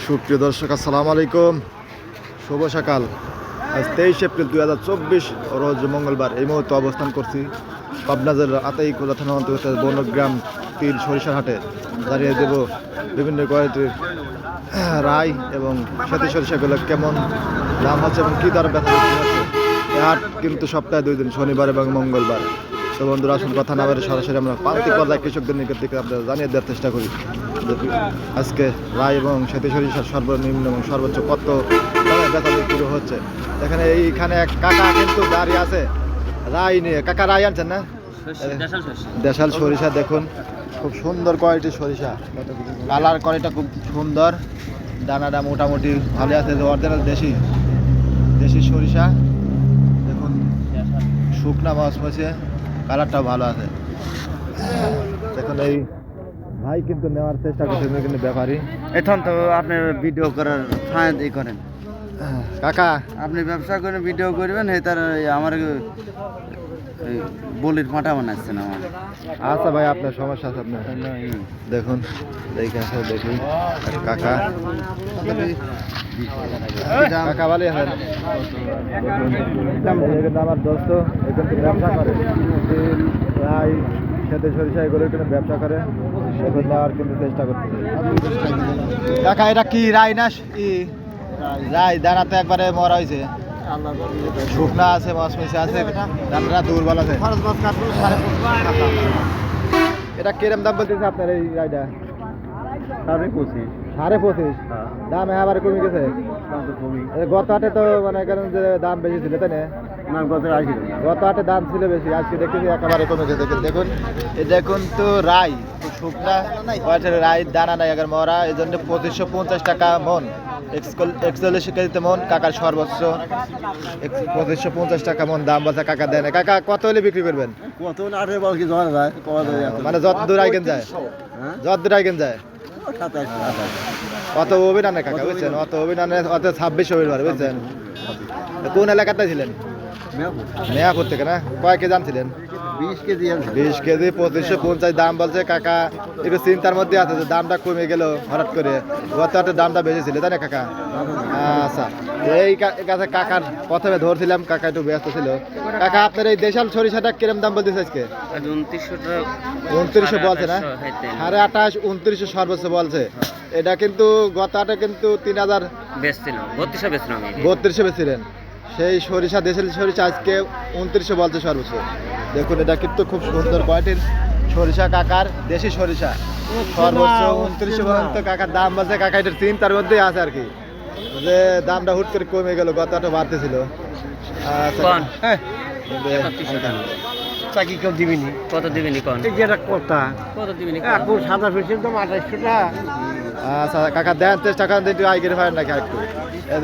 সুপ্রিয় দর্শক, আসসালামু আলাইকুম। শুভ সকাল। আজ তেইশ এপ্রিল দুই হাজার চব্বিশ, রোজ মঙ্গলবার। এই মুহূর্তে অবস্থান করছি পাবনা জেলার আতাইকুলা থানা অন্তর্গত বনগ্রাম তিল সরিষার হাটে। দাঁড়িয়ে দেব বিভিন্ন কোয়ালিটির রায় এবং সাথী সরিষাগুলো কেমন, দাম আছে এবং কী দর ব্যথা হাট কিন্তু সপ্তাহে দুই দিন, শনিবার এবং মঙ্গলবার। তো বন্ধুরা আসুন কথা না বেড়ে সরাসরি আমরা প্রান্তিক পর্যায়ে কৃষকদের নিকট থেকে আপনাদের জানিয়ে দেওয়ার চেষ্টা করি। আজকে রায় এবং সেতু সরিষার সর্বনিম্ন এবং সর্বোচ্চ কত? বেচা বিক্রি হচ্ছে। এখানে এইখানে এক কাকা কিন্তু দাঁড়িয়ে আছে। রায় নিয়ে। কাকা রায় আনছেন না? দেশাল সরিষা। দেখুন। খুব সুন্দর কোয়ালিটির সরিষা। কালার কোয়ালিটা খুব সুন্দর। দানাটা মোটামুটি ভালো আছে অরিজিনাল দেশি। দেশি সরিষা। দেখুন শুকনা মাছ মাছে কালারটাও ভালো আছে। দেখুন এই ভাই কিন্তু নেওয়ার চেষ্টা করছে কিন্তু ব্যাপারী। এখন তো আপনি ভিডিও করার ই করেন। কাকা। আপনি ব্যবসা করে ভিডিও করবেন এই তার আমার এই বলির ফাঁটা বানাচ্ছেন আমার। আচ্ছা ভাই আপনার সমস্যা আছে আপনার? দেখুন দেখে আসো দেখি। কাকা? কাকা ভালোই হয় আমার দোস্ত। এখান থেকে ব্যবসা করে। তিল রাই সেতে সরিষা এগুলো কিন্তু ব্যবসা করে। এখন নেওয়ার কিন্তু চেষ্টা করতেছে কাকা এটা কি রাই না রাই দানা তো একবারে মরা হয়েছে শুকনা আছে মাছ মিশে আছে দামটা দুর্বল আছে। এটা কিরম দাম বলতেছে আপনার এই রাইটা সাড়ে পঁচিশ। সাড়ে পঁচিশ? হ্যাঁ। দাম এবার কমে গেছে? গত হাটে তো মানে কারণ যে দাম বেশি ছিল তাই না? গত হাটে দাম ছিল বেশি আজকে দেখতেছি একেবারে কমে গেছে। দেখুন দেখুন তো রাই শুকনা রাই দানা নাই আগে মরা এই জন্য পঁচিশশো পঞ্চাশ টাকা মন। একচল্লিশ কেজিতে মন কাকার সর্বোচ্চ। পঁচিশশো পঞ্চাশ টাকা মন দাম বলছে কাকা দেয় না। কাকা কত হলে বিক্রি করবেন? কত আঠেরো বল কি যায় মানে যত দূর আইকেন যায়? হ্যাঁ? যত দূর আইকেন যায়? অত অভিধানে কাকা বুঝছেন? অত অভিধানে অত ছাব্বিশ অভিনয় বুঝছেন? কোন এলাকাতে ছিলেন? মেয়াপুর। থেকে না? কয় জানছিলেন? বিশ কেজি আছে। বিশ কেজি পঁচিশশো পঞ্চাশ দাম বলছে কাকা একটু চিন্তার মধ্যে আছে যে দামটা কমে গেল হঠাৎ করে। গত হাটে দামটা বেশি ছিল তাই না কাকা? আচ্ছা এই কাছে কাকার প্রথমে ধরছিলাম কাকা একটু ব্যস্ত ছিল। কাকা আপনার এই দেশাল সরিষাটা কিরম দাম বলতেছে আজকে? উনত্রিশশো বলছে না? সাড়ে আঠাশ উনত্রিশশো সর্বোচ্চ বলছে। এটা কিন্তু গত কিন্তু তিন হাজার বত্রিশশো বেছিলেন সেই সরিষা দেশের সরিষা আজকে উনত্রিশে বলছে সর্বোচ্চ। দেখুন এটা কিন্তু খুব সুন্দর কোয়ালিটির সরিষা কাকার দেশি সরিষা। সর্বোচ্চ উনত্রিশে পর্যন্ত কাকার দাম বলছে কাকা এটার তিন তার মধ্যেই আছে আর কি। যে দামটা হুট করে কমে গেল গতটা বাড়তেছিল। আচ্ছা। হ্যাঁ। চাকি কেউ দিবিনি? কত দিবেনি কোন? এই যে একটা কথা। কত দিবেনি এখন সাদা ফেসের দাম আঠাশশো টাকা আচ্ছা কাকা দেন একটু আইগের ফায়ার নাকি একটু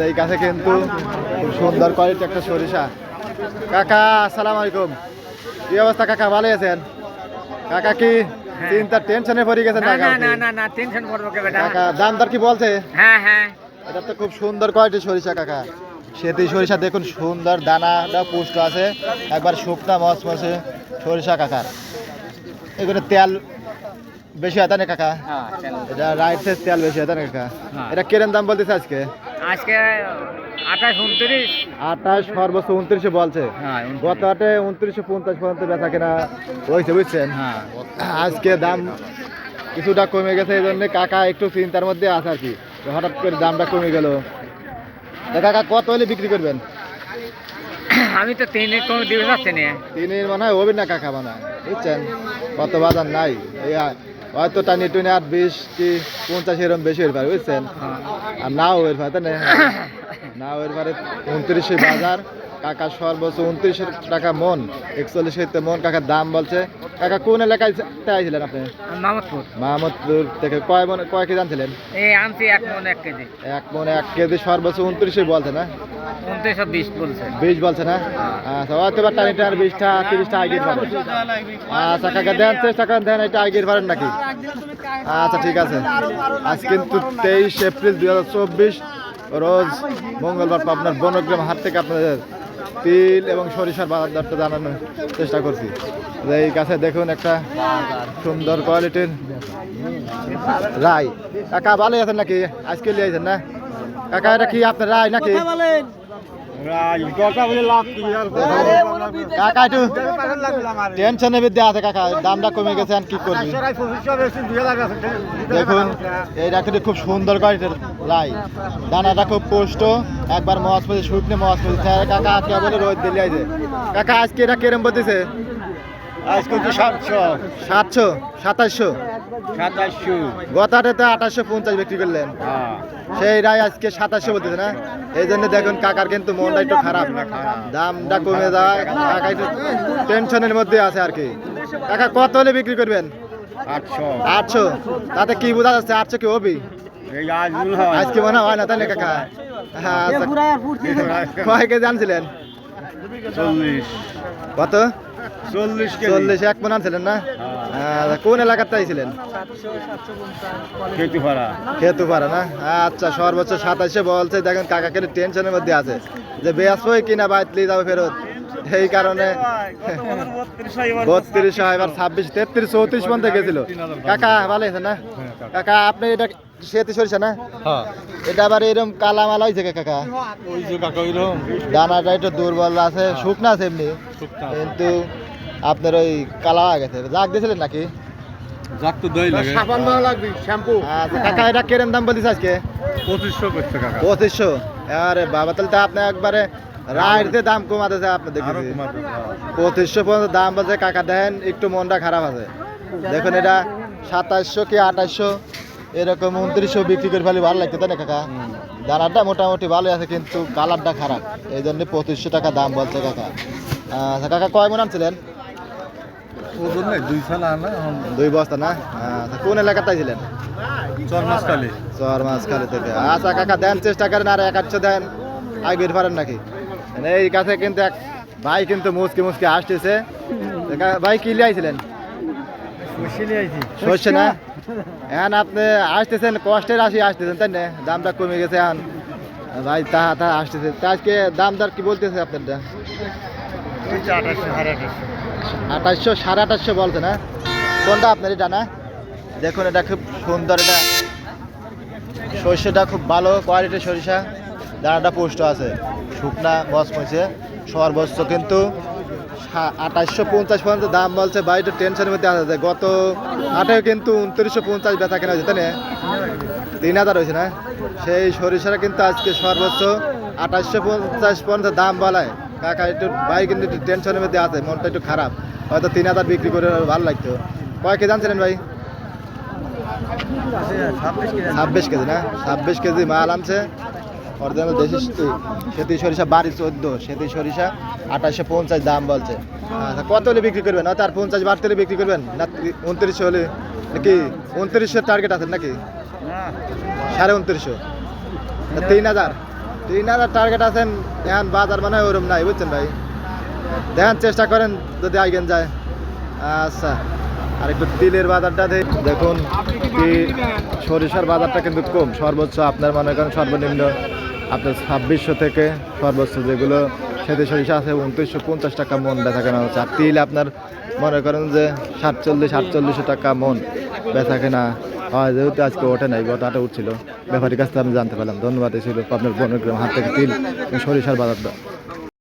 এই কাছে কিন্তু খুব সুন্দর কোয়ালিটি একটা সরিষা। কাকা আসসালামু আলাইকুম। কি অবস্থা কাকা ভালো আছেন? কাকা কি চিন্তা টেনশনে পড়ে গেছেন না কাকা না না না না টেনশন করব কে বেটা? কাকা দাম দর কি বলছে? হ্যাঁ হ্যাঁ। এটা তো খুব সুন্দর কোয়ালিটির সরিষা কাকা। সেটি সরিষা দেখুন সুন্দর দানাটা পুষ্ট আছে। একবার শুকনা মস মসে সরিষা কাকার। এগুলো তেল বেশি হয় না কাকা? হ্যাঁ, এটা রাইট সাইড তেল বেশি হয় না কাকা? হ্যাঁ। এটা কিরম দাম বলতেছে আজকে? আজকে আঠাশ উনত্রিশ। আঠাশ সর্বোচ্চ উনত্রিশে বলছে। হ্যাঁ গত হাটে উনত্রিশশো পঞ্চাশ পর্যন্ত বেচা কেনা হয়েছে বুঝছেন? আজকে দাম কিছুটা কমে গেছে এই জন্য কাকা একটু চিন্তার মধ্যে আছে আর কি। হঠাৎ করে দামটা কমে গেল। কাকা কত হলে বিক্রি করবেন? আমি তো তিনের কোনো দিবে না। তিনের মনে হয় হবে না কাকা বানায় বুঝছেন? কত বাজার নাই। এই হয়তো টানি টুনি আর বিশ কি পঞ্চাশ এরকম বেশি হয়ে পারে বুঝছেন? আর না হয়ে পারে না? হইতে পারে উনত্রিশে বাজার কাকা সর্বোচ্চ উনত্রিশ টাকা মন একচল্লিশ মন কাকার দাম বলছে কাকা কোন এলাকায় আইছিলেন আপনি? মাহমুদপুর থেকে কয় মন কয় কেজি আনছিলেন? এই আনছি এক মন এক কেজি। এক মনে এক কেজি সর্বোচ্চ উনত্রিশে বলছে না? উনত্রিশশো বিশ বলছে। বিশ বলছে না? আচ্ছা হয়তো বা টানি টানি বিশটা তিরিশটা আগের পাবেন আচ্ছা কাকা দেন চেষ্টা করেন দেন এটা পারেন নাকি? আচ্ছা ঠিক আছে। আজ কিন্তু তেইশ এপ্রিল দুই হাজার চব্বিশ রোজ মঙ্গলবার পাবনার বনগ্রাম হাট থেকে আপনাদের তিল এবং সরিষার বাজার দরটা জানানোর চেষ্টা করছি। এই কাছে দেখুন একটা সুন্দর কোয়ালিটির রায় কাকা ভালো আছেন নাকি? আজকে লিয়েছেন না? কাকা, এটা কি আপনার রায় নাকি? কাকা একটু টেনশনের বিদ্যা আছে কাকা দামটা কমে গেছে আর কি করবি? দেখুন এইটা কিন্তু খুব সুন্দর করে লাই দানাটা খুব পুষ্ট একবার মহাজ পড়ে শুকনো মহাজ পড়েছে কাকা আজকে বলে রোদ দিলে আইছে। কাকা আজকে এটা কেরম বলতেছে আজকে সাতশো। সাতশো সাতাশশো। সাতাশশো। গতাতে তো আঠাশশো পঞ্চাশ বিক্রি করলেন। হ্যাঁ। সেই রায় আজকে সাতাশশো বলতেছে না? এই জন্য দেখুন কাকার কিন্তু মনটা একটু খারাপ। দামটা কমে যায় কাকা একটু টেনশনের মধ্যে আছে আর কি। কাকা কত হলে বিক্রি করবেন? আটশো। আটশো? তাতে কি বোঝা যাচ্ছে আটশো কি হবি এই আজ হয়। আজকে মনে হয় না তাই না কাকা? হ্যাঁ, আচ্ছা। কয় কেজি আনছিলেন? চল্লিশ। কত? চল্লিশ চল্লিশ এক মন আনছিলেন না? আচ্ছা, কোন এলাকার চাইছিলেন কেতু ভাড়া খেতে পারে না? আচ্ছা সর্বোচ্চ সাতাশে বলছে দেখেন কাকা কিন্তু টেনশনের মধ্যে আছে। যে বেসবই কিনা বাইতলি যাবে ফেরত। এই কারণে বত্রিশ এবার ছাব্বিশ তেত্রিশ চৌত্রিশ পর্যন্ত গেছিল। কাকা ভালো আছে না? কাকা আপনি এটা সেতি সরিষা না? এটা আবার এরকম কালা মালা হয়েছে কাকা? ওই যে কাকা ওইরকম। দানাটা একটু দুর্বল আছে শুকনা আছে এমনি। কিন্তু আপনার ওই কালা হয়ে গেছে জাগ দিয়েছিলেন নাকি? যাক তো দই লাগে। সাবান দেওয়া লাগবে শ্যাম্পু। আচ্ছা কাকা এটা কেরম দাম বলিস আজকে? পঁচিশশো করছে কাকা। পঁচিশশো? আরে বাবা তাহলে তো আপনি একবারে রাইডতে দাম কমাতেছে আপনি দেখেছি পঁচিশশো পর্যন্ত দাম বলছে কাকা দেন একটু মনটা খারাপ আছে। দেখুন এটা সাতাশশো কি আঠাশশো? এরকম উনত্রিশশো বিক্রি করে ফেলে ভালো লাগতো তাই না কাকা? দানাটা মোটামুটি ভালোই আছে কিন্তু কালারটা খারাপ। এই জন্য পঁচিশশো টাকা দাম বলছে কাকা। আচ্ছা কাকা কয় মন আনছিলেন? ওজন নাই দুই সাল আনা দুই বস্তা না? আচ্ছা কোন এলাকাতে ছিলেন চার মাস চর মাছ থেকে। আচ্ছা কাকা দেন চেষ্টা করেন আর এক আটশো দেন। আই বের পারেন নাকি? মানে এই কাছে কিন্তু এক ভাই কিন্তু মুসকে মুসকে আসতেছে ভাই কি লিয়াইছিলেন সরষে না? এখন আপনি আসতেছেন কষ্টের আসি আসতেছেন তাই না? দামটা কমে গেছে এখন। ভাই তা তা আসতেছে তা আজকে দাম দর কি বলতেছে আপনারটা? আঠাশশো। সাড়ে আঠাশশো বলছে না কোনটা আপনার এটা না? দেখুন, এটা খুব সুন্দর, এটা সর্ষেটা খুব ভালো কোয়ালিটির সরিষা। দানাটা পুষ্ট আছে, শুকনা, মচমচে, সর্বোচ্চ কিন্তু আঠাশশো পঞ্চাশ পর্যন্ত দাম বলছে বাড়িটা টেনশনের মধ্যে আছে। গত আটেও কিন্তু উনত্রিশশো পঞ্চাশ বেচা কেনা হয়েছে, তাই তিন হাজার হয়েছে না? সেই সরিষাটা কিন্তু আজকে সর্বোচ্চ আঠাশশো পঞ্চাশ পর্যন্ত দাম বলায়। কাকা, একটু, ভাই কিন্তু একটু টেনশনের মধ্যে আছে, মনটা একটু খারাপ। হয়তো তিন হাজার বিক্রি করে ভালো লাগতো। কয় কেজি আনছিলেন ভাই? ছাব্বিশ কেজি না? ছাব্বিশ কেজি মাল আনছে। অরিজিনাল দেশি সেতি সরিষা বাড়ি চোদ্দ, সেতি সরিষা আঠাশশো পঞ্চাশ দাম বলছে। আচ্ছা কত হলে বিক্রি করবেন? হয়তো আর পঞ্চাশ বাড়তে হলে বিক্রি করবেন? না উনত্রিশশো হলে নাকি উনত্রিশশো টার্গেট আছে নাকি? সাড়ে উনত্রিশশো। তিন হাজার। তিন হাজার টার্গেট আছেন, এখন বাজার মানে ওরম নাই, বুঝছেন ভাই? দেখেন চেষ্টা করেন যদি আইগেন যায়। আচ্ছা আর একটু তিলের বাজারটা দেখুন সরিষার বাজারটা কিন্তু কম। সর্বোচ্চ আপনার মনে করেন সর্বনিম্ন আপনার ছাব্বিশশো থেকে সর্বোচ্চ যেগুলো সেতে সরিষা আছে, উনত্রিশশো পঞ্চাশ টাকা মন বেচা কেনা হচ্ছে। আর তিল আপনার মনে করেন যে সাতচল্লিশ, আটচল্লিশশো টাকা মন বেচা কেনা হয়। যেহেতু আজকে ওঠে নাই, গত আটা উঠছিল। ব্যাপারীর কাছ থেকে আমি জানতে পারলাম। ধন্যবাদ, এই ছিল আপনার বনগ্রাম হাত থেকে তিল সরিষার বাজারটা।